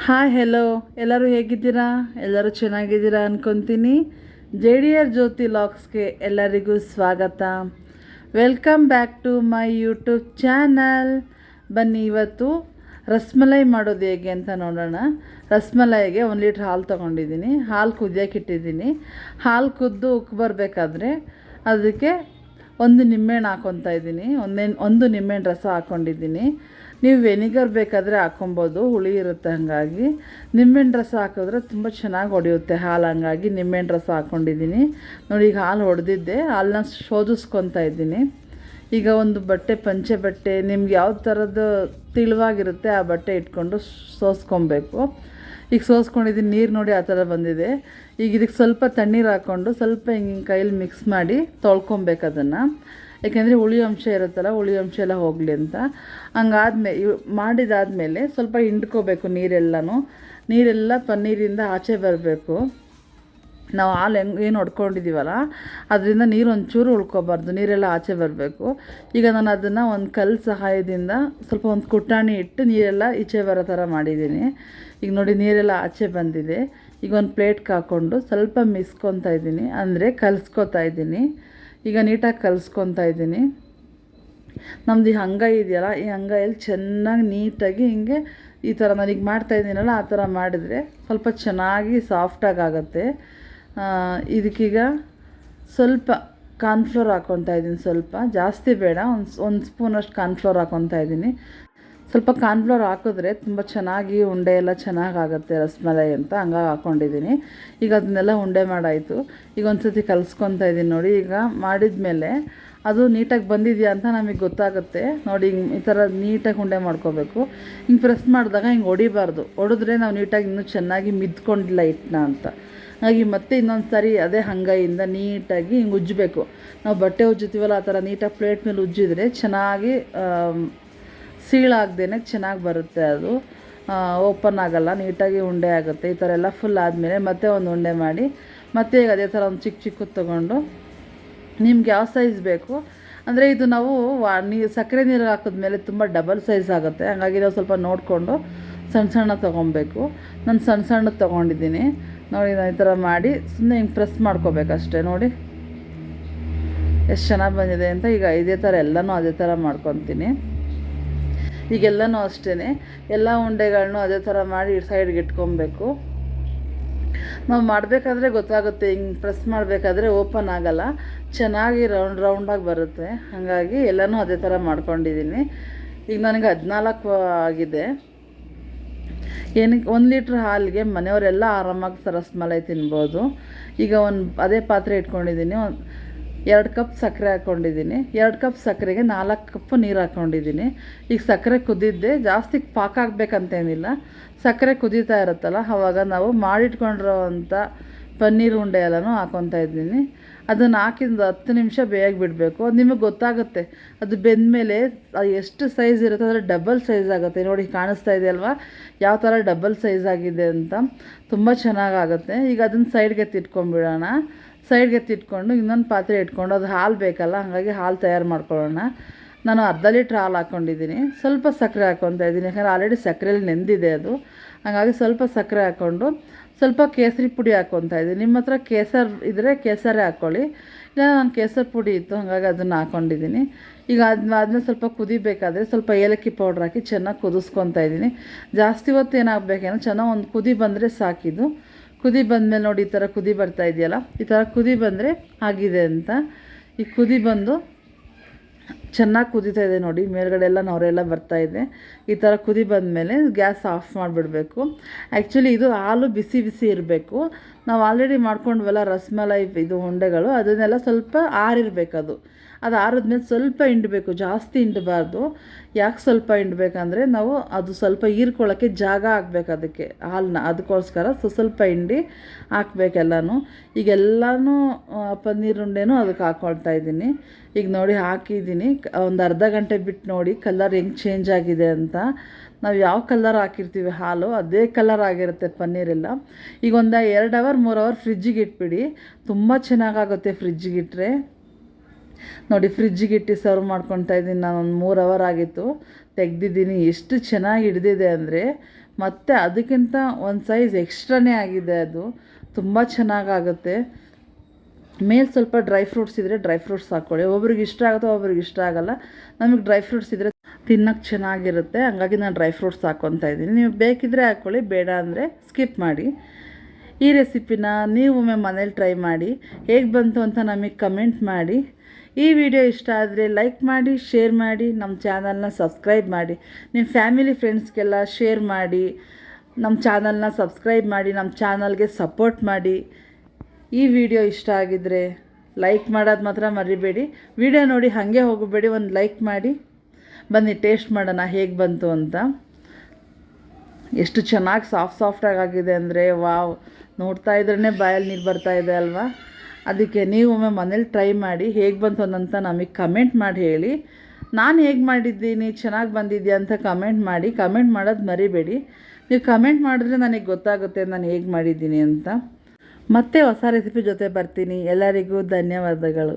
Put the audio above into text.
Hi hello ಎಲ್ಲರೂ ಹೇಗಿದ್ದೀರಾ? ಎಲ್ಲರೂ ಚೆನ್ನಾಗಿದ್ದೀರಾ ಅನ್ಕೊತೀನಿ. ಜೆ ಡಿ ಆರ್ ಜ್ಯೋತಿ ಲಾಕ್ಸ್ಗೆ ಎಲ್ಲರಿಗೂ ಸ್ವಾಗತ. Welcome back to my YouTube channel ಬನ್ನಿ, ಇವತ್ತು ರಸ್ಮಲೈ ಮಾಡೋದು ಹೇಗೆ ಅಂತ ನೋಡೋಣ. ರಸ್ಮಲೈಗೆ ಒಂದು ಲೀಟ್ರ್ ಹಾಲು ತೊಗೊಂಡಿದ್ದೀನಿ. ಹಾಲು ಕುದಿಯೋಕೆ ಇಟ್ಟಿದ್ದೀನಿ. ಹಾಲು ಕುದ್ದು ಉಕ್ಕು ಬರಬೇಕಾದ್ರೆ ಅದಕ್ಕೆ ಒಂದು ನಿಂಬೆಹಣ್ಣು ಹಾಕ್ಕೊತಾ ಇದ್ದೀನಿ. ಒಂದೇ, ಒಂದು ನಿಂಬೆಹಣ್ಣು ರಸ ಹಾಕ್ಕೊಂಡಿದ್ದೀನಿ ನೀವು ವೆನಿಗರ್ ಬೇಕಾದರೆ ಹಾಕ್ಕೊಬೋದು, ಹುಳಿ ಇರುತ್ತೆ ಹಾಗಾಗಿ. ನಿಂಬೆಹಣ್ಣು ರಸ ಹಾಕಿದ್ರೆ ತುಂಬ ಚೆನ್ನಾಗಿ ಹೊಡೆಯುತ್ತೆ ಹಾಲು ಹಂಗಾಗಿ. ನಿಂಬೆಹಣ್ಣು ರಸ ಹಾಕ್ಕೊಂಡಿದ್ದೀನಿ. ನೋಡಿ, ಈಗ ಹಾಲು ಹೊಡೆದಿದ್ದೆ. ಹಾಲನ್ನ ಶೋಧಿಸ್ಕೊತಾ ಇದ್ದೀನಿ. ಈಗ ಒಂದು ಬಟ್ಟೆ, ಪಂಚೆ ಬಟ್ಟೆ, ನಿಮ್ಗೆ ಯಾವ ಥರದ್ದು ತಿಳುವಾಗಿರುತ್ತೆ ಆ ಬಟ್ಟೆ ಇಟ್ಕೊಂಡು ಸೋಸ್ಕೊಬೇಕು. ಈಗ ಸೋಸ್ಕೊಂಡಿದ್ದೀನಿ, ನೀರು ನೋಡಿ ಆ ಥರ ಬಂದಿದೆ. ಈಗ ಇದಕ್ಕೆ ಸ್ವಲ್ಪ ತಣ್ಣೀರು ಹಾಕ್ಕೊಂಡು ಸ್ವಲ್ಪ ಹಿಂಗೆ ಕೈಯಲ್ಲಿ ಮಿಕ್ಸ್ ಮಾಡಿ ತೊಳ್ಕೊಬೇಕು ಅದನ್ನು. ಯಾಕೆಂದರೆ ಹುಳಿ ಅಂಶ ಇರುತ್ತಲ್ಲ, ಹುಳಿ ಅಂಶ ಎಲ್ಲ ಹೋಗಲಿ ಅಂತ. ಹಂಗಾದ್ಮೇಲೆ ಮಾಡಿದಾದ್ಮೇಲೆ ಮಾಡಿದಾದಮೇಲೆ ಸ್ವಲ್ಪ ಹಿಂಡ್ಕೋಬೇಕು ನೀರೆಲ್ಲನೂ. ನೀರೆಲ್ಲ ಪನ್ನೀರಿಂದ ಆಚೆ ಬರಬೇಕು. ನಾವು ಹಾಲು ಹೆಂಗೆ, ಏನು ಹೊಡ್ಕೊಂಡಿದ್ದೀವಲ್ಲ ಅದರಿಂದ ನೀರು ಒಂಚೂರು ಉಳ್ಕೊಬಾರ್ದು, ನೀರೆಲ್ಲ ಆಚೆ ಬರಬೇಕು. ಈಗ ನಾನು ಅದನ್ನು ಒಂದು ಕಲ್ಲು ಸಹಾಯದಿಂದ ಸ್ವಲ್ಪ ಒಂದು ಕುಟಾಣಿ ಇಟ್ಟು ನೀರೆಲ್ಲ ಈಚೆ ಬರೋ ಥರ ಮಾಡಿದ್ದೀನಿ. ಈಗ ನೋಡಿ ನೀರೆಲ್ಲ ಆಚೆ ಬಂದಿದೆ. ಈಗ ಒಂದು ಪ್ಲೇಟ್ಗೆ ಹಾಕ್ಕೊಂಡು ಸ್ವಲ್ಪ ಮಿಸ್ಕೊತಾ ಇದ್ದೀನಿ, ಅಂದರೆ ಕಲಿಸ್ಕೊತಾ ಇದ್ದೀನಿ. ಈಗ ನೀಟಾಗಿ ಕಲಿಸ್ಕೊತಾ ಇದ್ದೀನಿ. ನಮ್ಮದು ಈ ಹಂಗ ಇದೆಯಲ್ಲ, ಈ ಅಂಗೈಯಲ್ಲಿ ಚೆನ್ನಾಗಿ ನೀಟಾಗಿ ಹಿಂಗೆ ಈ ಥರ ನನಗೆ ಮಾಡ್ತಾ ಇದ್ದೀನಲ್ಲ, ಆ ಥರ ಮಾಡಿದರೆ ಸ್ವಲ್ಪ ಚೆನ್ನಾಗಿ ಸಾಫ್ಟಾಗಿ ಆಗುತ್ತೆ. ಇದಕ್ಕೀಗ ಸ್ವಲ್ಪ ಕಾರ್ನ್ಫ್ಲೋರ್ ಹಾಕ್ಕೊತಾ ಇದ್ದೀನಿ ಸ್ವಲ್ಪ. ಜಾಸ್ತಿ ಬೇಡ, ಒಂದು ಒಂದು ಸ್ಪೂನಷ್ಟು ಕಾರ್ನ್ಫ್ಲೋರ್ ಹಾಕ್ಕೊತಾ ಇದ್ದೀನಿ. ಸ್ವಲ್ಪ ಕಾರ್ನ್ಫ್ಲೋರ್ ಹಾಕಿದ್ರೆ ತುಂಬ ಚೆನ್ನಾಗಿ ಉಂಡೆ ಎಲ್ಲ ಚೆನ್ನಾಗಾಗುತ್ತೆ ರಸ್ಮಲೈ ಅಂತ ಹಂಗಾಗಿ ಹಾಕ್ಕೊಂಡಿದ್ದೀನಿ ಈಗ ಅದನ್ನೆಲ್ಲ ಉಂಡೆ ಮಾಡಾಯಿತು. ಈಗ ಒಂದು ಸತಿ ಕಲಿಸ್ಕೊತಾ ಇದ್ದೀನಿ ನೋಡಿ. ಈಗ ಮಾಡಿದ ಮೇಲೆ ಅದು ನೀಟಾಗಿ ಬಂದಿದೆಯಾ ಅಂತ ನಮಗೆ ಗೊತ್ತಾಗುತ್ತೆ. ನೋಡಿ, ಹಿಂಗೆ ಈ ಥರ ನೀಟಾಗಿ ಉಂಡೆ ಮಾಡ್ಕೋಬೇಕು. ಹಿಂಗೆ ಪ್ರೆಸ್ ಮಾಡಿದಾಗ ಹಿಂಗೆ ಹೊಡಿಬಾರ್ದು ಹೊಡೆದ್ರೆ ನಾವು ನೀಟಾಗಿ ಇನ್ನೂ ಚೆನ್ನಾಗಿ ಮಿದ್ಕೊಂಡಿಲ್ಲ ಹಿಟ್ಟನ್ನ ಅಂತ. ಹಾಗಾಗಿ ಮತ್ತೆ ಇನ್ನೊಂದು ಸಾರಿ ಅದೇ ಹಂಗೈಯಿಂದ ನೀಟಾಗಿ ಹಿಂಗೆ ಉಜ್ಜಬೇಕು. ನಾವು ಬಟ್ಟೆ ಉಜ್ಜುತ್ತೀವಲ್ಲ ಆ ಥರ ನೀಟಾಗಿ ಪ್ಲೇಟ್ ಮೇಲೆ ಉಜ್ಜಿದ್ರೆ ಚೆನ್ನಾಗಿ ಸೀಳಾಗ್ದೇ ಚೆನ್ನಾಗಿ ಬರುತ್ತೆ ಅದು. ಓಪನ್ ಆಗೋಲ್ಲ, ನೀಟಾಗಿ ಉಂಡೆ ಆಗುತ್ತೆ. ಈ ಥರ ಎಲ್ಲ ಫುಲ್ ಆದಮೇಲೆ ಮತ್ತೆ ಒಂದು ಉಂಡೆ ಮಾಡಿ, ಮತ್ತೆ ಈಗ ಅದೇ ಥರ ಒಂದು ಚಿಕ್ಕ ಚಿಕ್ಕದು ತೊಗೊಂಡು ನಿಮ್ಗೆ ಯಾವ ಸೈಜ್ ಬೇಕು, ಅಂದರೆ ಇದು ನಾವು ವಾ ನೀರು ಸಕ್ಕರೆ ನೀರು ಹಾಕಿದ್ಮೇಲೆ ತುಂಬ ಡಬಲ್ ಸೈಜ್ ಆಗುತ್ತೆ. ಹಾಗಾಗಿ ನಾವು ಸ್ವಲ್ಪ ನೋಡಿಕೊಂಡು ಸಣ್ಣ ಸಣ್ಣ ತೊಗೊಬೇಕು. ನಾನು ಸಣ್ಣ ಸಣ್ಣದು ತೊಗೊಂಡಿದ್ದೀನಿ. ನೋಡಿ, ನಾನು ಈ ಥರ ಮಾಡಿ ಸುಮ್ಮನೆ ಹಿಂಗೆ ಪ್ರೆಸ್ ಮಾಡ್ಕೋಬೇಕಷ್ಟೇ, ನೋಡಿ. ಎಷ್ಟು ಚೆನ್ನಾಗಿ ಬಂದಿದೆ ಅಂತ ಈಗ ಇದೇ ಥರ ಎಲ್ಲನೂ ಅದೇ ಥರ ಮಾಡ್ಕೊತೀನಿ. ಈಗೆಲ್ಲನೂ ಅಷ್ಟೇ ಎಲ್ಲ ಉಂಡೆಗಳನ್ನೂ ಅದೇ ಥರ ಮಾಡಿ ಸೈಡ್ಗೆ ಇಟ್ಕೊಬೇಕು. ನಾವು ಮಾಡಬೇಕಾದ್ರೆ ಗೊತ್ತಾಗುತ್ತೆ, ಹಿಂಗೆ ಪ್ರೆಸ್ ಮಾಡಬೇಕಾದ್ರೆ ಓಪನ್ ಆಗಲ್ಲ. ಚೆನ್ನಾಗಿ ರೌಂಡ್, ರೌಂಡಾಗಿ ಬರುತ್ತೆ. ಹಾಗಾಗಿ ಎಲ್ಲನೂ ಅದೇ ಥರ ಮಾಡ್ಕೊಂಡಿದ್ದೀನಿ. ಈಗ ನನಗೆ ಹದಿನಾಲ್ಕು ಆಗಿದೆ. ಏನಕ್ಕೆ ಒಂದು ಲೀಟ್ರ್ ಹಾಲಿಗೆ ಮನೆಯವರೆಲ್ಲ ಆರಾಮಾಗಿ ರಸಮಲೈ ತಿನ್ಬೋದು. ಈಗ ಒಂದು ಅದೇ ಪಾತ್ರೆ ಇಟ್ಕೊಂಡಿದ್ದೀನಿ. ಒಂದು ಎರಡು ಕಪ್ ಸಕ್ಕರೆ ಹಾಕ್ಕೊಂಡಿದ್ದೀನಿ ಎರಡು ಕಪ್ ಸಕ್ಕರೆಗೆ ನಾಲ್ಕು ಕಪ್ ನೀರು ಹಾಕ್ಕೊಂಡಿದ್ದೀನಿ ಈಗ ಸಕ್ಕರೆ ಕುದ್ದಿದ್ದೆ ಜಾಸ್ತಿ ಪಾಕ ಆಗಬೇಕಂತೇನಿಲ್ಲ. ಸಕ್ಕರೆ ಕುದೀತಾ ಇರುತ್ತಲ್ಲ ಆವಾಗ ನಾವು ಮಾಡಿಟ್ಕೊಂಡಿರೋವಂಥ ಪನ್ನೀರ್ ಉಂಡೆ ಎಲ್ಲನೂ ಹಾಕ್ಕೊತಾ ಇದ್ದೀನಿ. ಅದನ್ನು ಹಾಕಿದ ಹತ್ತು ನಿಮಿಷ ಬೇಗ ಬಿಡಬೇಕು. ಅದು ನಿಮಗೆ ಗೊತ್ತಾಗುತ್ತೆ. ಅದು ಬೆಂದಮೇಲೆ ಎಷ್ಟು ಸೈಜ್ ಇರುತ್ತೆ ಅಂದರೆ ಡಬಲ್ ಸೈಜ್ ಆಗುತ್ತೆ. ನೋಡಿ, ಕಾಣಿಸ್ತಾ ಇದೆ ಅಲ್ವಾ? ಯಾವ ಥರ ಡಬಲ್ ಸೈಜ್ ಆಗಿದೆ ಅಂತ. ತುಂಬ ಚೆನ್ನಾಗಾಗುತ್ತೆ. ಈಗ ಅದನ್ನು ಸೈಡ್ಗೆ ತಿಟ್ಕೊಂಡ್ಬಿಡೋಣ. ಸೈಡ್ಗೆ ತಿಟ್ಕೊಂಡು ಇನ್ನೊಂದು ಪಾತ್ರೆ ಇಟ್ಕೊಂಡು ಅದು ಹಾಲು ಬೇಕಲ್ಲ, ಹಾಗಾಗಿ ಹಾಲು ತಯಾರು ಮಾಡ್ಕೊಳ್ಳೋಣ. ನಾನು ಅರ್ಧ ಲೀಟ್ರ್ ಹಾಲು ಹಾಕ್ಕೊಂಡಿದ್ದೀನಿ ಸ್ವಲ್ಪ ಸಕ್ಕರೆ ಹಾಕ್ಕೊತಾ ಇದ್ದೀನಿ, ಯಾಕಂದರೆ ಆಲ್ರೆಡಿ ಸಕ್ಕರೆಯಲ್ಲಿ ನೆಂದಿದೆ ಅದು. ಹಾಗಾಗಿ ಸ್ವಲ್ಪ ಸಕ್ಕರೆ ಹಾಕ್ಕೊಂಡು ಸ್ವಲ್ಪ ಕೇಸರಿ ಪುಡಿ ಹಾಕ್ಕೊತಾ ಇದ್ದೀನಿ. ನಿಮ್ಮ ಹತ್ರ ಕೇಸರ್ ಇದ್ದರೆ ಕೇಸರೇ ಹಾಕ್ಕೊಳ್ಳಿ. ಇಲ್ಲ, ನಾನು ಕೇಸರಿ ಪುಡಿ ಇತ್ತು, ಹಾಗಾಗಿ ಅದನ್ನು ಹಾಕ್ಕೊಂಡಿದ್ದೀನಿ. ಈಗ ಅದನ್ನ ಅದನ್ನ ಸ್ವಲ್ಪ ಕುದಿಬೇಕಾದ್ರೆ ಸ್ವಲ್ಪ ಏಲಕ್ಕಿ ಪೌಡ್ರ್ ಹಾಕಿ ಚೆನ್ನಾಗಿ ಕುದಿಸ್ಕೊತಾ ಇದ್ದೀನಿ. ಜಾಸ್ತಿ ಹೊತ್ತು ಏನಾಗಬೇಕೇನೋ, ಚೆನ್ನಾಗಿ ಒಂದು ಕುದಿ ಬಂದರೆ ಸಾಕಿದು ಕುದಿ ಬಂದಮೇಲೆ ನೋಡಿ ಈ ಥರ ಕುದಿ ಬರ್ತಾ ಇದೆಯಲ್ಲ, ಈ ಥರ ಕುದಿ ಬಂದರೆ ಆಗಿದೆ ಅಂತ. ಈ ಕುದಿ ಬಂದು ಚೆನ್ನಾಗಿ ಕುದೀತಾ ಇದೆ ನೋಡಿ, ಮೇಲ್ಗಡೆ ಎಲ್ಲ ನೊರೆಲ್ಲ ಬರ್ತಾ ಇದೆ. ಈ ಥರ ಕುದಿ ಬಂದಮೇಲೆ ಗ್ಯಾಸ್ ಆಫ್ ಮಾಡಿಬಿಡಬೇಕು. ಆ್ಯಕ್ಚುಲಿ ಇದು ಹಾಲು ಬಿಸಿ ಬಿಸಿ ಇರಬೇಕು. ನಾವು ಆಲ್ರೆಡಿ ಮಾಡ್ಕೊಂಡ್ವಲ್ಲ ರಸಮಲೈ ಇದು ಉಂಡೆಗಳು ಅದನ್ನೆಲ್ಲ ಸ್ವಲ್ಪ ಆರಿರ್ಬೇಕು ಅದು ಆರದ್ಮೇಲೆ ಸ್ವಲ್ಪ ಹಿಂಡಬೇಕು, ಜಾಸ್ತಿ ಹಿಂಡಬಾರ್ದು. ಯಾಕೆ ಸ್ವಲ್ಪ ಹಿಂಡಬೇಕಂದ್ರೆ ನಾವು ಅದು ಸ್ವಲ್ಪ ಹೀರ್ಕೊಳ್ಳೋಕ್ಕೆ ಜಾಗ ಹಾಕ್ಬೇಕು ಅದಕ್ಕೆ, ಹಾಲನ್ನ. ಅದಕ್ಕೋಸ್ಕರ ಸೊ ಸ್ವಲ್ಪ ಹಿಂಡಿ ಹಾಕ್ಬೇಕೆಲ್ಲನೂ ಈಗೆಲ್ಲನೂ ಪನ್ನೀರ್ ಉಂಡೆನೂ ಅದಕ್ಕೆ ಹಾಕ್ಕೊಳ್ತಾ ಇದ್ದೀನಿ. ಈಗ ನೋಡಿ ಹಾಕಿದ್ದೀನಿ. ಒಂದು ಅರ್ಧ ಗಂಟೆ ಬಿಟ್ಟು ನೋಡಿ ಕಲರ್ ಹೆಂಗೆ ಚೇಂಜ್ ಆಗಿದೆ ಅಂತ. ನಾವು ಯಾವ ಕಲರ್ ಹಾಕಿರ್ತೀವಿ ಹಾಲು, ಅದೇ ಕಲರ್ ಆಗಿರುತ್ತೆ ಪನ್ನೀರೆಲ್ಲ. ಈಗ ಒಂದು ಎರಡು ಅವರ್ ಮೂರು ಅವರ್ ಫ್ರಿಜ್ಜಿಗೆ ಇಟ್ಬಿಡಿ. ತುಂಬ ಚೆನ್ನಾಗಾಗುತ್ತೆ ಫ್ರಿಜ್ಜಿಗೆ ಇಟ್ಟರೆ ನೋಡಿ ಫ್ರಿಜ್ಜಿಗೆ ಇಟ್ಟು ಸರ್ವ್ ಮಾಡ್ಕೊತಾ ಇದ್ದೀನಿ. ನಾನು ಒಂದು ಮೂರು ಅವರ್ ಆಗಿತ್ತು. ತೆಗ್ದಿದ್ದೀನಿ. ಎಷ್ಟು ಚೆನ್ನಾಗಿ ಹಿಡಿದಿದೆ ಅಂದರೆ ಮತ್ತು ಅದಕ್ಕಿಂತ ಒಂದು ಸೈಜ್ ಎಕ್ಸ್ಟ್ರಾನೇ ಆಗಿದೆ ಅದು. ತುಂಬ ಚೆನ್ನಾಗಾಗುತ್ತೆ. ಮೇಲೆ ಸ್ವಲ್ಪ ಡ್ರೈ ಫ್ರೂಟ್ಸ್ ಇದ್ದರೆ ಡ್ರೈ ಫ್ರೂಟ್ಸ್ ಹಾಕ್ಕೊಳ್ಳಿ ಒಬ್ರಿಗೆ ಇಷ್ಟ ಆಗುತ್ತೋ ಒಬ್ರಿಗೆ ಇಷ್ಟ ಆಗಲ್ಲ. ನಮಗೆ ಡ್ರೈ ಫ್ರೂಟ್ಸ್ ಇದ್ದರೆ ತಿನ್ನೋಕ್ಕೆ ಚೆನ್ನಾಗಿರುತ್ತೆ. ಹಂಗಾಗಿ ನಾನು ಡ್ರೈ ಫ್ರೂಟ್ಸ್ ಹಾಕ್ಕೊತಾ ಇದ್ದೀನಿ. ನೀವು ಬೇಕಿದ್ದರೆ ಹಾಕ್ಕೊಳ್ಳಿ ಬೇಡ ಅಂದರೆ ಸ್ಕಿಪ್ ಮಾಡಿ. ಈ ರೆಸಿಪಿನ ನೀವು ಒಮ್ಮೆ ಮನೇಲಿ ಟ್ರೈ ಮಾಡಿ. ಹೇಗೆ ಬಂತು ಅಂತ ನಮಗೆ ಕಮೆಂಟ್ ಮಾಡಿ. ಈ ವಿಡಿಯೋ ಇಷ್ಟ ಆದರೆ ಲೈಕ್ ಮಾಡಿ, ಶೇರ್ ಮಾಡಿ, ನಮ್ಮ ಚಾನಲ್ನ ಸಬ್ಸ್ಕ್ರೈಬ್ ಮಾಡಿ. ನಿಮ್ಮ ಫ್ಯಾಮಿಲಿ ಫ್ರೆಂಡ್ಸ್ಗೆಲ್ಲ ಶೇರ್ ಮಾಡಿ, ನಮ್ಮ ಚಾನಲ್ನ ಸಬ್ಸ್ಕ್ರೈಬ್ ಮಾಡಿ, ನಮ್ಮ ಚಾನಲ್ಗೆ ಸಪೋರ್ಟ್ ಮಾಡಿ. ಈ ವಿಡಿಯೋ ಇಷ್ಟ ಆಗಿದ್ದರೆ ಲೈಕ್ ಮಾಡೋದು ಮಾತ್ರ ಮರಿಬೇಡಿ. ವಿಡಿಯೋ ನೋಡಿ ಹಾಗೆ ಹೋಗಬೇಡಿ, ಒಂದು ಲೈಕ್ ಮಾಡಿ. ಬನ್ನಿ, ಟೇಸ್ಟ್ ಮಾಡೋಣ ಹೇಗೆ ಬಂತು ಅಂತ. ಎಷ್ಟು ಚೆನ್ನಾಗಿ ಸಾಫ್ಟ್ ಸಾಫ್ಟಾಗಿ ಆಗಿದೆ ಅಂದರೆ ವಾವ್. ನೋಡ್ತಾ ಇದ್ರೇ ಬಾಯಲ್ಲಿ ನೀರು ಬರ್ತಾ ಇದೆ ಅಲ್ವಾ? ಅದಕ್ಕೆ ನೀವು ಒಮ್ಮೆ ಮನೇಲಿ ಟ್ರೈ ಮಾಡಿ ಹೇಗೆ ಬಂತು ಅಂತ ನಮಗೆ ಕಮೆಂಟ್ ಮಾಡಿ ಹೇಳಿ. ನಾನು ಹೇಗೆ ಮಾಡಿದ್ದೀನಿ? ಚೆನ್ನಾಗಿ ಬಂದಿದ್ಯಾ ಅಂತ ಕಮೆಂಟ್ ಮಾಡಿ. ಕಮೆಂಟ್ ಮಾಡೋದು ಮರಿಬೇಡಿ. ನೀವು ಕಮೆಂಟ್ ಮಾಡಿದ್ರೆ ನನಗೆ ಗೊತ್ತಾಗುತ್ತೆ ನಾನು ಹೇಗೆ ಮಾಡಿದ್ದೀನಿ ಅಂತ. ಮತ್ತೆ ಹೊಸ ರೆಸಿಪಿ ಜೊತೆ ಬರ್ತೀನಿ. ಎಲ್ಲರಿಗೂ ಧನ್ಯವಾದಗಳು.